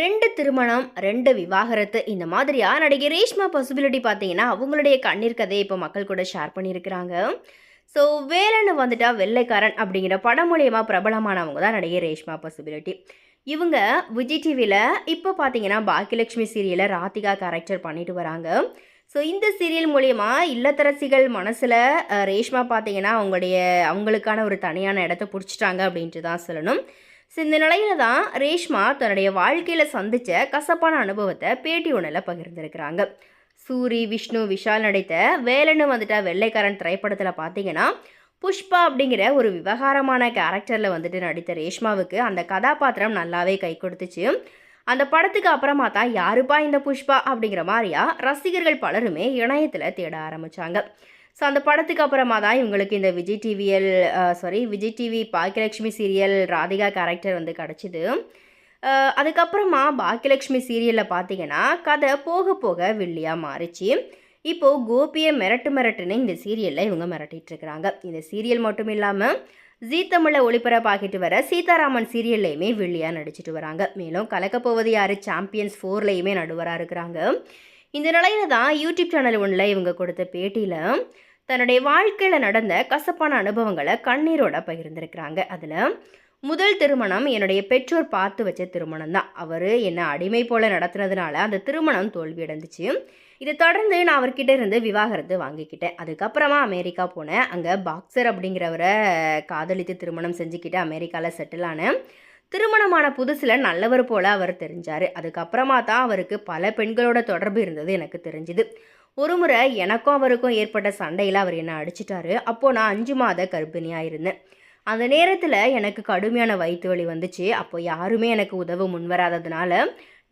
ரெண்டு திருமணம் ரெண்டு விவாகரத்து. இந்த மாதிரியா? நடிகை ரேஷ்மா பாசிபிலிட்டி பார்த்தீங்கன்னா அவங்களுடைய கண்ணீர் கதையை இப்போ மக்கள் கூட ஷேர் பண்ணியிருக்கிறாங்க. ஸோ வேலன்னு வந்துட்டா வெள்ளைக்காரன் அப்படிங்கிற படம் மூலயமா பிரபலமானவங்க தான் நடிகை ரேஷ்மா பாசிபிலிட்டி. இவங்க விஜய் டிவியில் இப்போ பார்த்தீங்கன்னா பாக்கியலட்சுமி சீரியலை ராதிகா கேரக்டர் பண்ணிட்டு வராங்க. ஸோ இந்த சீரியல் மூலயமா இல்லத்தரசிகள் மனசில் ரேஷ்மா பார்த்தீங்கன்னா அவங்களுடைய அவங்களுக்கான ஒரு தனியான இடத்த பிடிச்சிட்டாங்க அப்படின்ட்டு தான் சொல்லணும். ஸோ இந்த நிலையில தான் ரேஷ்மா தன்னுடைய வாழ்க்கையில் சந்தித்த கசப்பான அனுபவத்தை பேட்டி ஒன்றில் பகிர்ந்திருக்கிறாங்க. சூரி விஷ்ணு விஷால் நடித்த வேலன்னு வந்துட்டா வெள்ளைக்காரன் திரைப்படத்தில் பார்த்தீங்கன்னா புஷ்பா அப்படிங்கிற ஒரு விவகாரமான கேரக்டரில் வந்துட்டு நடித்த ரேஷ்மாவுக்கு அந்த கதாபாத்திரம் நல்லாவே கை கொடுத்துச்சு. அந்த படத்துக்கு அப்புறமா தான் யாருப்பா இந்த புஷ்பா அப்படிங்கிற மாதிரியா ரசிகர்கள் பலருமே இணையத்தில் தேட ஆரம்பித்தாங்க ஸோ அந்த படத்துக்கு அப்புறமா தான் இவங்களுக்கு இந்த Vijay TVL sorry Vijay TV Baakiyalakshmi serial Radhika character வந்து கிடச்சிது. அதுக்கப்புறமா பாக்கியலட்சுமி சீரியலில் பார்த்தீங்கன்னா கதை போக போக வில்லியாக மாறிச்சு. இப்போது கோபியை மிரட்டு மிரட்டுன்னு இந்த சீரியலில் இவங்க மிரட்டிட்டு இருக்கிறாங்க. இந்த சீரியல் மட்டும் இல்லாமல் ஜீ தமிழில் ஒளிபரப்பாகிட்டு வர சீதாராமன் சீரியல்லையுமே வில்லியாக நடிச்சிட்டு வராங்க. மேலும் கலக்கப்போவது யார்? சாம்பியன்ஸ் ஃபோர்லேயுமே நடுவராக இருக்கிறாங்க. இந்த நிலையில தான் யூடியூப் சேனல் ஒன்றில் இவங்க கொடுத்த பேட்டியில் தன்னுடைய வாழ்க்கையில் நடந்த கசப்பான அனுபவங்களை கண்ணீரோட பகிர்ந்திருக்கிறாங்க. அதில் முதல் திருமணம் என்னுடைய பெற்றோர் பார்த்து வச்ச திருமணம் தான். அவர் என்னை அடிமை போல நடத்துனதுனால அந்த திருமணம் தோல்வியடைந்துச்சு இதை தொடர்ந்து நான் அவர்கிட்ட இருந்து விவாகரத்து வாங்கிக்கிட்டேன். அதுக்கப்புறமா அமெரிக்கா போனேன். அங்கே பாக்ஸர் அப்படிங்கிறவரை காதலித்து திருமணம் செஞ்சுக்கிட்டு அமெரிக்காவில் செட்டில் ஆனேன். திருமணமான புதுசில் நல்லவர் போல அவர் தெரிஞ்சார். அதுக்கப்புறமா தான் அவருக்கு பல பெண்களோட தொடர்பு இருந்தது எனக்கு தெரிஞ்சுது. ஒரு முறை எனக்கும் அவருக்கும் ஏற்பட்ட சண்டையில் அவர் என்னை அடிச்சிட்டாரு. அப்போது நான் அஞ்சு மாத கர்ப்பிணியாக இருந்தேன். அந்த நேரத்தில் எனக்கு கடுமையான வயிற்று வலி வந்துச்சு. அப்போ யாருமே எனக்கு உதவ முன்வராததுனால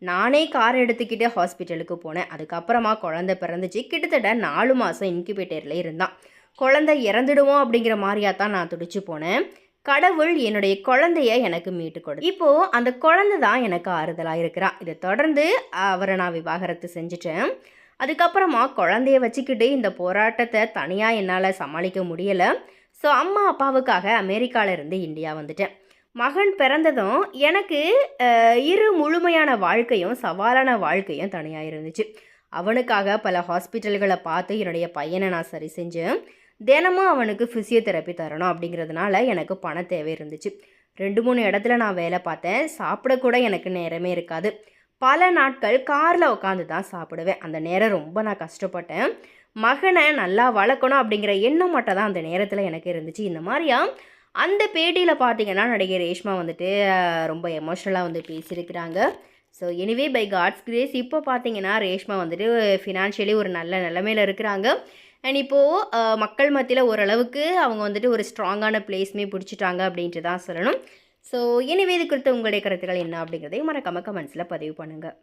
நானே கார் எடுத்துக்கிட்டு ஹாஸ்பிட்டலுக்கு போனேன். அதுக்கப்புறமா குழந்தை பிறந்துச்சு. கிட்டத்தட்ட நாலு மாதம் இன்குபேட்டரில் இருந்தான். குழந்தை இறந்துடுவோம் அப்படிங்கிற மாதிரியா தான் நான் துடிச்சு போனேன். கடவுள் என்னுடைய குழந்தைய எனக்கு மீட்டு கொடு. இப்போ அந்த குழந்தை தான் எனக்கு ஆறுதலாக இருக்கிறான் இதை தொடர்ந்து அவரை நான் விவாகரத்து செஞ்சுட்டேன். அதுக்கப்புறமா குழந்தைய வச்சுக்கிட்டு இந்த போராட்டத்தை தனியாக என்னால் சமாளிக்க முடியலை. ஸோ அம்மா அப்பாவுக்காக அமெரிக்காவிலேருந்து இந்தியா வந்துட்டேன். மகன் பிறந்ததும் எனக்கு இரு முழுமையான வாழ்க்கையும் சவாலான வாழ்க்கையும் தனியாக இருந்துச்சு. அவனுக்காக பல ஹாஸ்பிட்டல்களை பார்த்து என்னுடைய பையனை நான் சரி செஞ்சேன். தினமும் அவனுக்கு ஃபிசியோதெரப்பி தரணும் அப்படிங்கிறதுனால எனக்கு பண தேவை இருந்துச்சு ரெண்டு மூணு இடத்துல நான் வேலை பார்த்தேன். சாப்பிடக்கூட எனக்கு நேரமே இருக்காது. பல நாட்கள் காரில் உட்காந்து தான் சாப்பிடுவேன். அந்த நேரம் ரொம்ப நான் கஷ்டப்பட்டேன். மகனை நல்லா வளர்க்கணும் அப்படிங்கிற எண்ணம் மட்டும் தான் அந்த நேரத்தில் எனக்கு இருந்துச்சு. இந்த மாதிரியா அந்த பேட்டியில் பார்த்தீங்கன்னா நடிகை ரேஷ்மா வந்துட்டு ரொம்ப எமோஷ்னலாக வந்து பேசியிருக்கிறாங்க. So anyway by God's grace இப்போ பார்த்தீங்கன்னா ரேஷ்மா வந்துட்டு ஃபினான்ஷியலி ஒரு நல்ல நிலமையில் இருக்கிறாங்க. அண்ட் இப்போது மக்கள் மத்தியில் ஓரளவுக்கு அவங்க வந்துட்டு ஒரு ஸ்ட்ராங்கான பிளேஸ்மே பிடிச்சிட்டாங்க அப்படின்ட்டு தான் சொல்லணும். ஸோ எனவே இது குறித்து உங்களுடைய கருத்துக்கள் என்ன அப்படிங்கிறதையும் மறக்காமல் கமெண்ட்ஸில் பதிவு பண்ணுங்கள்